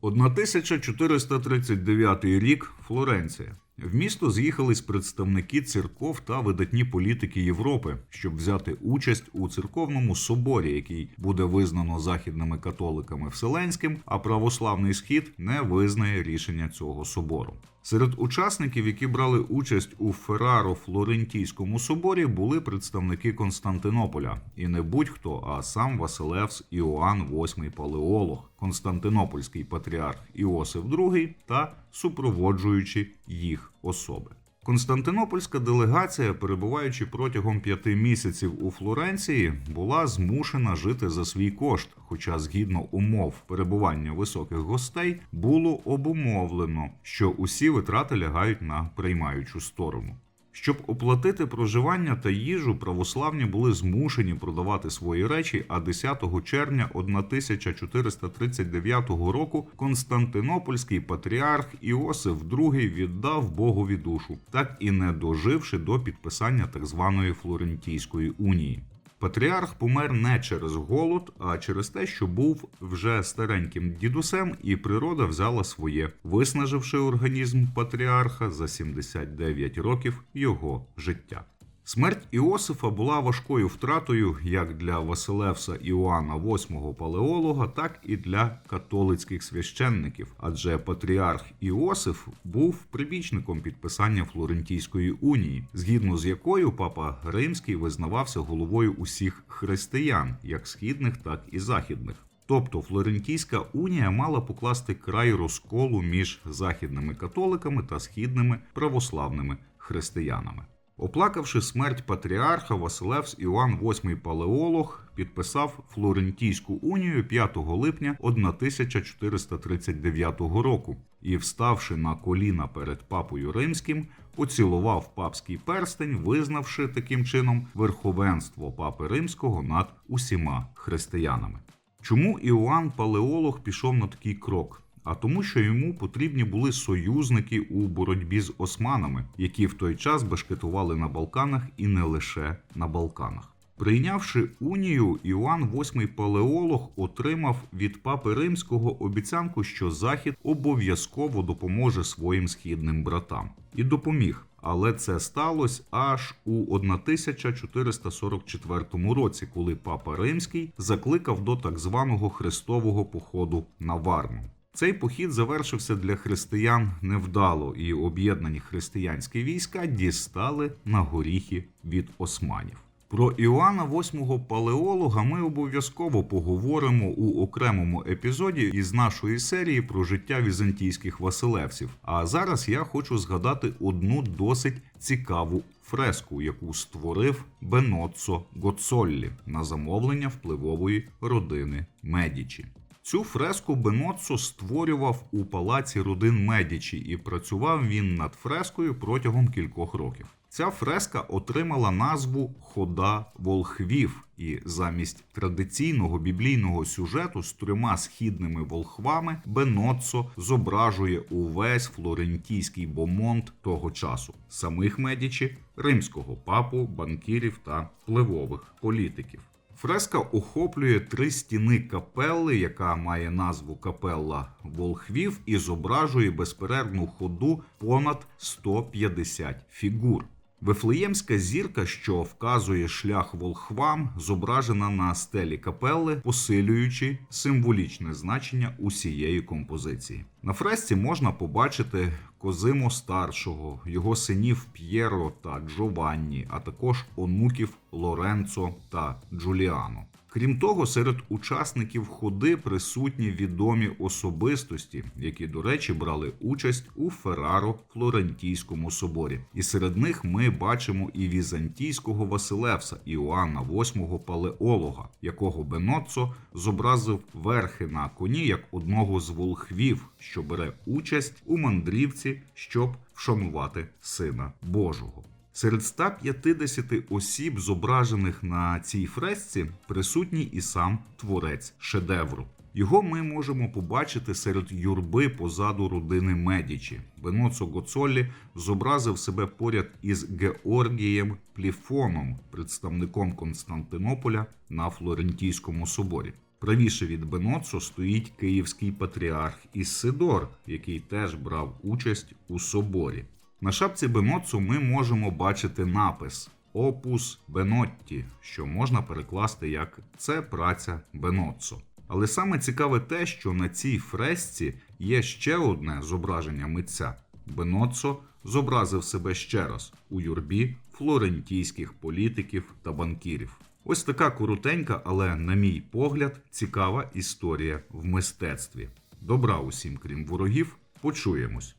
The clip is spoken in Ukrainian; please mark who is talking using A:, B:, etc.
A: 1439 рік Флоренція. В місто з'їхались представники церков та видатні політики Європи, щоб взяти участь у церковному соборі, який буде визнано західними католиками Вселенським, а православний схід не визнає рішення цього собору. Серед учасників, які брали участь у Ферраро Флорентійському соборі, були представники Константинополя, і не будь-хто, а сам Василевс Іоанн VIII Палеолог, Константинопольський патріарх Іосиф II та супроводжуючі їх особи. Константинопольська делегація, перебуваючи протягом п'яти місяців у Флоренції, була змушена жити за свій кошт. Хоча, згідно умов перебування високих гостей, було обумовлено, що усі витрати лягають на приймаючу сторону. Щоб оплатити проживання та їжу, православні були змушені продавати свої речі, а 10 червня 1439 року Константинопольський патріарх Іосиф II віддав Богові душу, так і не доживши до підписання так званої Флорентійської унії. Патріарх помер не через голод, а через те, що був вже стареньким дідусем, і природа взяла своє, виснаживши організм патріарха за 79 років його життя. Смерть Іосифа була важкою втратою як для Василевса Іоанна VIII палеолога, так і для католицьких священників, адже патріарх Іосиф був прибічником підписання Флорентійської унії, згідно з якою папа Римський визнавався головою усіх християн, як східних, так і західних. Тобто Флорентійська унія мала покласти край розколу між західними католиками та східними православними християнами. Оплакавши смерть патріарха, Василевс Іоанн VIII Палеолог підписав Флорентійську унію 5 липня 1439 року і, вставши на коліна перед папою римським, поцілував папський перстень, визнавши таким чином верховенство папи римського над усіма християнами. Чому Іоанн Палеолог пішов на такий крок? А тому, що йому потрібні були союзники у боротьбі з османами, які в той час бешкетували на Балканах і не лише на Балканах. Прийнявши унію, Іоанн VIII Палеолог отримав від папи римського обіцянку, що Захід обов'язково допоможе своїм східним братам, і допоміг. Але це сталося аж у 1444 році, коли папа римський закликав до так званого хрестового походу на Варну. Цей похід завершився для християн невдало, і об'єднані християнські війська дістали на горіхи від османів. Про Іоанна VIII палеолога ми обов'язково поговоримо у окремому епізоді із нашої серії про життя візантійських василевців. А зараз я хочу згадати одну досить цікаву фреску, яку створив Беноццо Гоцоллі на замовлення впливової родини Медічі. Цю фреску Беноццо створював у палаці родин Медічі, і працював він над фрескою протягом кількох років. Ця фреска отримала назву Хода волхвів, і замість традиційного біблійного сюжету з трьома східними волхвами Беноццо зображує увесь флорентійський бомонд того часу, самих медічі, римського папу, банкірів та впливових політиків. Фреска охоплює три стіни капелли, яка має назву Капелла Волхвів, і зображує безперервну ходу понад 150 фігур. Вифлеємська зірка, що вказує шлях волхвам, зображена на стелі капелли, посилюючи символічне значення усієї композиції. На фресці можна побачити Козимо старшого, його синів П'єро та Джованні, а також онуків Лоренцо та Джуліано. Крім того, серед учасників ходи присутні відомі особистості, які, до речі, брали участь у Ферраро Флорентійському соборі. І серед них ми бачимо і візантійського Василевса Іоанна VIII Палеолога, якого Беноццо зобразив верхи на коні як одного з волхвів, що бере участь у мандрівці, щоб вшанувати Сина Божого. Серед 150 осіб, зображених на цій фресці, присутній і сам творець шедевру. Його ми можемо побачити серед юрби позаду родини Медічі. Беноцо Гоцоллі зобразив себе поряд із Георгієм Пліфоном, представником Константинополя на Флорентійському соборі. Правіше від Беноццо стоїть київський патріарх Іссидор, який теж брав участь у соборі. На шапці Беноццо ми можемо бачити напис Опус Бенотті, що можна перекласти як це праця Беноццо. Але саме цікаве те, що на цій фресці є ще одне зображення митця. Беноццо зобразив себе ще раз у юрбі флорентійських політиків та банкірів. Ось така коротенька, але, на мій погляд, цікава історія в мистецтві. Добра усім, крім ворогів, почуємось.